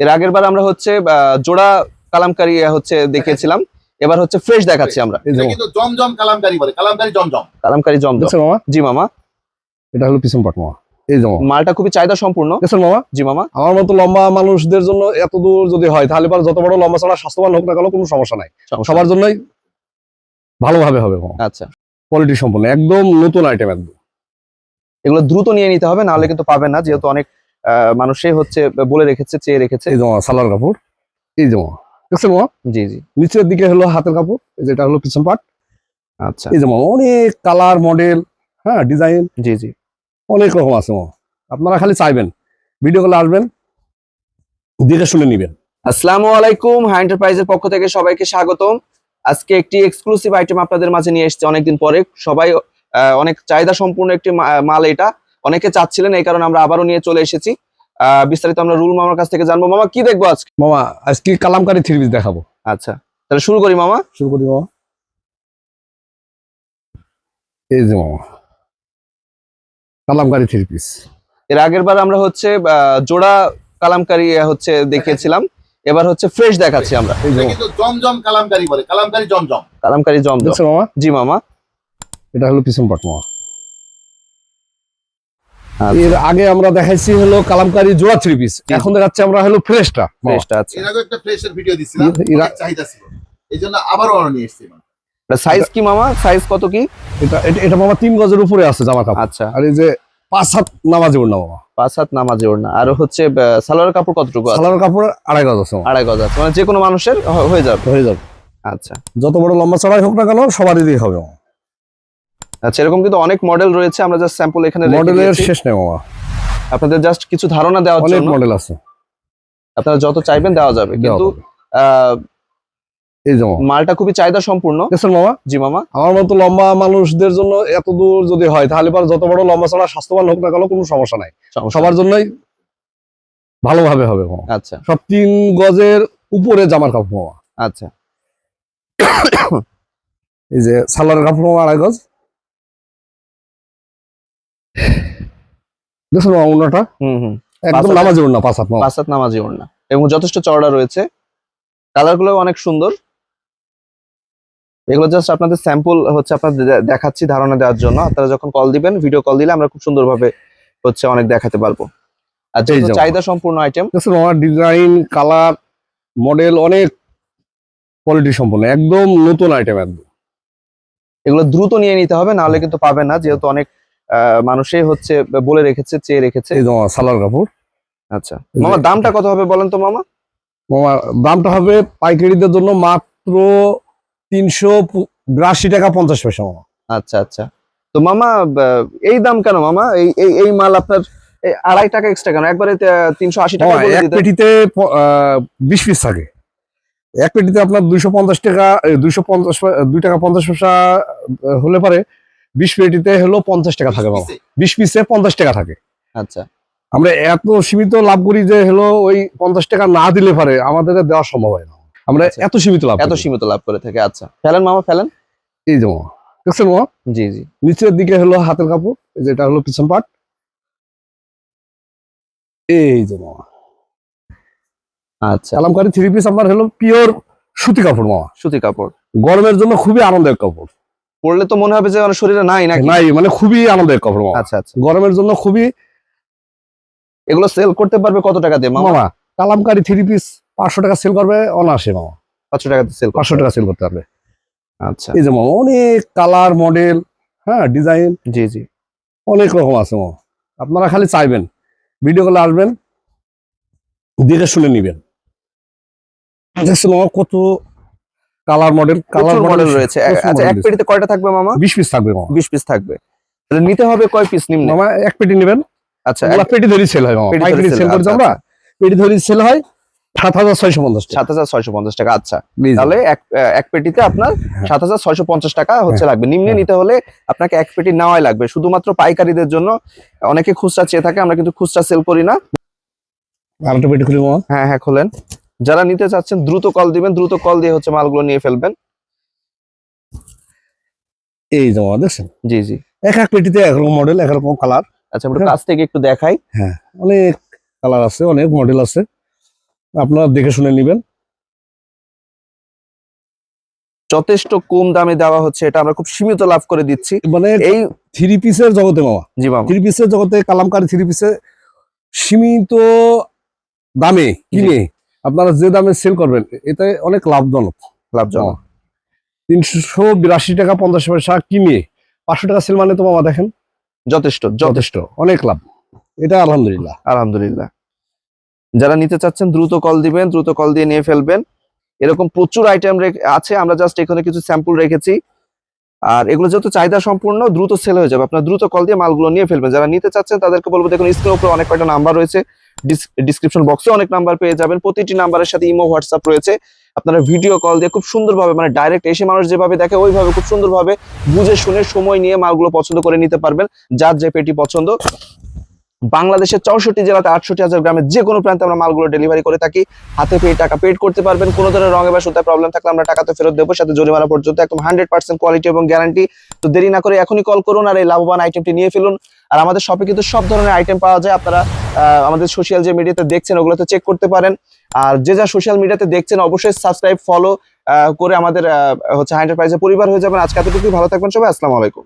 এর আগের বার আমরা হচ্ছে আহ, জোড়া কালামকারি হচ্ছে দেখিয়েছিলাম। এবার হচ্ছে ফ্রেশ দেখাচ্ছি আমরা। এই যে এটা কিন্তু জমজম কালামকারি বলে কালামকারি জমজম। কালামকারি জম মামা? জি মামা। এটা হলো পিছন পাট মামা। এই যে মালটা খুবই চাহিদা সম্পূর্ণ মামা? জি মামা। আমার মতো লম্বা মানুষদের জন্য এত দূর যদি হয় তাহলে পরে যত বড় লম্বা ছাড়া স্বাস্থ্যবান হোক না কেন কোনো সমস্যা নাই। সবার জন্যই ভালোভাবে হবে আচ্ছা। কোয়ালিটি সম্পূর্ণ একদম নতুন আইটেম একদম। এগুলো দ্রুত নিয়ে নিতে হবে নাহলে কিন্তু পাবেন না যেহেতু অনেক আহ, মানুষই হচ্ছে বলে রেখেছে চেয়ে রেখেছে। এই যে সালোয়ার কাপড়। এই যে মামা দেখছেন জি জি। নিচের দিকে হলো হাতের কাপড় যেটা হলো পিছন পাট। আচ্ছা। এই মামা অনেক কালার মডেল হ্যাঁ ডিজাইন। জি জি। অনেক রকম আছে আপনারা খালি চাইবেন ভিডিও কলে আসবেন দেখে শুনে নিবেন। আসসালামু আলাইকুম হাই এন্টারপ্রাইজের পক্ষ থেকে সবাইকে স্বাগতম। আজকে একটি এক্সক্লুসিভ আইটেম আপনাদের মাঝে নিয়ে এসেছে অনেকদিন পরে। সবাই অনেক চাহিদা সম্পূর্ণ একটি মাল এটা। অনেকে চাচ্ছিলেন এই কারণে আমরা আবারও নিয়ে চলে এসেছি। আহ, বিস্তারিত আমরা রুল মামার কাছ থেকে জানব। মামা কি দেখব আজকে? মামা আজকে কালামকারী থ্রি পিস দেখাবো। আচ্ছা তাহলে শুরু করি মামা। শুরু করি মামা। এই যে মামা কালামকারি থ্রি পিস। এর আগের বার আমরা হচ্ছে আহ, জোড়া কালামকারি হচ্ছে দেখিয়েছিলাম। এবার হচ্ছে ফ্রেশ দেখাচ্ছি আমরা। জমজম কালামকারি বলে কালামকারি জমজম। কালামকারি জম জম। মামা? জি মামা। এটা হলো পিছন পাট মামা। এর আগে আমরা দেখাইছি হলো কালামকারি জোড়া থ্রি পিস এখন দেখাচ্ছি আমরা হলো ফ্রেশটা। ফ্রেশটা আছে এর আগে একটা ফ্রেশের ভিডিও দিছিলাম অনেক চাহিদা ছিল। এই জন্য আবারও আমরা নিয়ে এসেছি সাইজ কি মামা? সাইজ কত কি? এটা এটা- মামা তিন গজের উপরে আছে জামা কাপড়। আচ্ছা। আর এই যে পাঁচ হাত নামাজে ওর না মামা। পাঁচ হাত নামাজে ওড়না। আর হচ্ছে সালোয়ার কাপড় কতটুকু আছে? সালোয়ার কাপড় আড়াই গজ আছে আড়াই গজ আছে। মানে যে কোনো মানুষের হয়ে যাবে। হয়ে যাবে। আচ্ছা। যত বড় লম্বা চড়াই হোক না কেন সবারই দিয়ে হবে মামা। আচ্ছা এরকম কিন্তু অনেক মডেল রয়েছে আমরা জাস্ট স্যাম্পল এখানে মডেলের শেষ নেই মামা। আপনাদের জাস্ট কিছু ধারণা দেওয়ার অনেক মডেল আছে। আপনারা যত চাইবেন দেওয়া যাবে কিন্তু এই যে মালটা খুবই চাহিদা সম্পূর্ণ মামা। জি মামা। আমার মতো লম্বা মানুষদের জন্য এত দূর যদি হয় তাহলে পরে যত বড় লম্বা চড়া স্বাস্থ্যবান হোক না কেন কোনো সমস্যা নাই। সবার জন্যই ভালোভাবে হবে আচ্ছা। সব তিন গজের উপরে জামার কাপড় মামা। আচ্ছা। এই যে সালোয়ারের কাপড় মামা আড়াই গজ। দেখুন উন্নাটা হুম হুম। একদম নামাজে উন্না পাঁচ হাত পাঁচ হাত নামাজি ওড়না। এবং যথেষ্ট চওড়া রয়েছে। কালারগুলো অনেক সুন্দর। এগুলো জাস্ট আপনাদের স্যাম্পল হচ্ছে আপনাদের দেখাচ্ছি ধারণা দেওয়ার জন্য। আপনারা যখন কল দিবেন ভিডিও কল দিলে আমরা খুব সুন্দরভাবে হচ্ছে অনেক দেখাতে পারব। যেমন। চাহিদা সম্পূর্ণ আইটেম মামা ডিজাইন কালার মডেল অনেক কোয়ালিটি সম্পন্ন। একদম নতুন আইটেম একদম। এগুলো দ্রুত নিয়ে নিতে হবে নাহলে কিন্তু পাবেন না। যেহেতু অনেক আহ, মানুষই হচ্ছে বলে রেখেছে চেয়ে রেখেছে। সালোয়ার কাপড়। আচ্ছা। মামা দামটা কত হবে বলেন তো মামা? মামা দামটা হবে পাইকারিদের জন্য মাত্র তিনশো বিরাশি টাকা পঞ্চাশ পয়সা মামা। আচ্ছা আচ্ছা। তো মামা এই দাম কেন মামা? এই এই মাল আপনার আড়াই টাকা এক্সট্রা কেন? একবারে তিনশো আশি টাকা এক পেটিতে বিশ পিস থাকে। এক পেটিতে আপনার দুইশো পঞ্চাশ টাকা দুইশো পঞ্চাশ দুই টাকা পঞ্চাশ পয়সা হলে পারে বিশ পেটিতে হলো পঞ্চাশ টাকা থাকে বাবা। বিশ পিসে পঞ্চাশ টাকা থাকে। আচ্ছা। আমরা এত সীমিত লাভ করি যে হলো ওই পঞ্চাশ টাকা না দিলে পারে আমাদের দেওয়া সম্ভব হয় না। আমরা আচ্ছা। এত সীমিত লাভ এত সীমিত লাভ করে থাকে আচ্ছা। ফেলেন মামা ফেলেন। এই যে মামা দেখছেন মামা? জি জি। নিচের দিকে হলো হাতের কাপড় যেটা হলো পিছন পাট। এই যে মামা। আচ্ছা। কালামকারি থ্রি পিস আপনার হলো পিওর সুতি কাপড় মামা। সুতি কাপড়। গরমের জন্য খুবই আনন্দের কাপড়। পরলে তো মনে হবে যে আমার শরীরে নাই নাকি? নাই মানে খুবই আনন্দের কাপড় মামা। আচ্ছা আচ্ছা। গরমের জন্য খুবই এগুলো সেল করতে পারবে কত টাকা দিয়ে মামা? কালামকারি থ্রি পিস পাঁচশো টাকা সেল করবে অনায়াসে মামা। পাঁচশো টাকা দিয়ে সেল পাঁচশো টাকা সেল করতে পারবে। আচ্ছা। এই যে মামা অনেক কালার মডেল হ্যাঁ ডিজাইন জি জি। অনেক রকম আছে মামা। আপনারা খালি চাইবেন। ভিডিও কলে আসবেন দেখে শুনে নিবেন। দেখছেন মামা কত কালার মডেল কালার মডেল রয়েছে। আচ্ছা এক পেটিতে কয়টা থাকবে মামা? বিশ পিস থাকবে মামা। বিশ পিস থাকবে। তাহলে নিতে হবে কয় পিস নিম্নে? মামা এক পেটি নেবেন। আচ্ছা এক পেটি ধরি সেল হয় মামা। পেটি ধরে সেল করছি আচ্ছা, আমরা। পেটি ধরি সেল হয় সাত হাজার ছয়শো পঞ্চাশ টাকা। সাত হাজার ছয়শো পঞ্চাশ টাকা আচ্ছা। তাহলে এক এক পেটিতে আপনার হ্যাঁ। সাত হাজার ছয়শো পঞ্চাশ টাকা হচ্ছে লাগবে। নিম্নে হ্যাঁ। নিতে হলে আপনাকে এক পেটি নেওয়াই লাগবে। শুধুমাত্র পাইকারিদের জন্য। অনেকে খুচরা চেয়ে থাকে আমরা কিন্তু খুচরা সেল করি না। আর একটা পেটি খুলি মামা। হ্যাঁ হ্যাঁ খোলেন। যারা নিতে চাচ্ছেন দ্রুত কল দিবেন দ্রুত কল দিয়ে হচ্ছে মালগুলো নিয়ে ফেলবেন। এই মামা দেখছেন? জি জি। এক এক পেটিতে একরকম মডেল একরকম কালার আচ্ছা আমরা। কাছ থেকে একটু দেখাই। হ্যাঁ অনেক কালার আছে অনেক মডেল আছে। আপনারা দেখে শুনে নেবেন। যথেষ্ট কম দামে দেওয়া হচ্ছে এটা আমরা খুব সীমিত লাভ করে দিচ্ছি। মানে এই থ্রি পিসের জগতে মামা। জি মামা। থ্রি পিসের জগতে কালামকারি থ্রি পিসে সীমিত দামে কিনে আপনারা যে দামে সেল করবেন এতে অনেক লাভজনক। লাভজনক। তিনশো বিরাশি টাকা পঞ্চাশ পয়সা কিনে পাঁচশো টাকা সেল মানে তো মামা দেখেন। যথেষ্ট যথেষ্ট। যথেষ্ট অনেক লাভ। এটা আলহামদুলিল্লাহ। আলহামদুলিল্লাহ। যারা নিতে চাচ্ছেন দ্রুত কল দিবেন দ্রুত কল দিয়ে নিয়ে ফেলবেন। এরকম প্রচুর আইটেম আছে আমরা জাস্ট এখানে কিছু স্যাম্পল রেখেছি। আর এগুলো যেহেতু চাহিদা সম্পূর্ণ দ্রুত সেল হয়ে যাবে। আপনার দ্রুত কল দিয়ে মালগুলো নিয়ে ফেলবেন। যারা নিতে চাচ্ছেন তাদেরকে বলব দেখুন স্ক্রিনের উপরে অনেক কয়টা নাম্বার রয়েছে। ডিসক্রিপশন বক্সে অনেক নাম্বার পেয়ে যাবেন। প্রতিটি নাম্বারের সাথে ইমো, হোয়াটসঅ্যাপ রয়েছে। আপনারা ভিডিও কল দিয়ে খুব সুন্দরভাবে মানে ডাইরেক্ট এসে মানুষ যেভাবে দেখে, ওইভাবে খুব সুন্দরভাবে বুঝে শুনে সময় নিয়ে মালগুলো পছন্দ করে নিতে পারবেন, যার যে পেটি পছন্দ। বাংলাদেশের চৌষট্টি জেলাতে আটষট্টি হাজার গ্রামের যে কোনো প্রান্তে আমরা মালগুলো ডেলিভারি করে থাকি। হাতে পেয়ে টাকা পেড করতে পারবেন। কোনো ধরনের রঙে বা সুতায় প্রবলেম থাকলে আমরা টাকা তো ফেরত দেবো। সাথে জরিমানা পর্যন্ত একদম হান্ড্রেড পার্সেন্ট কোয়ালিটি এবং গ্যারান্টি তো দেরি না করে এখনই কল করুন আর এই লাভবান আইটেমটি নিয়ে ফেলুন। আর আমাদের শপে কিন্তু সব ধরনের আইটেম পাওয়া যায়। আপনারা আমাদের সোশ্যাল যে মিডিয়াতে দেখছেন ওগুলো তো চেক করতে পারেন। আর যে যা সোশ্যাল মিডিয়াতে দেখছেন, অবশ্যই সাবস্ক্রাইব ফলো করে আমাদের হচ্ছে হাইন্টারপ্রাইজের পরিবার হয়ে যাবেন। আজকে এতটুকুই, ভালো থাকবেন সবাই, আসসালামু আলাইকুম।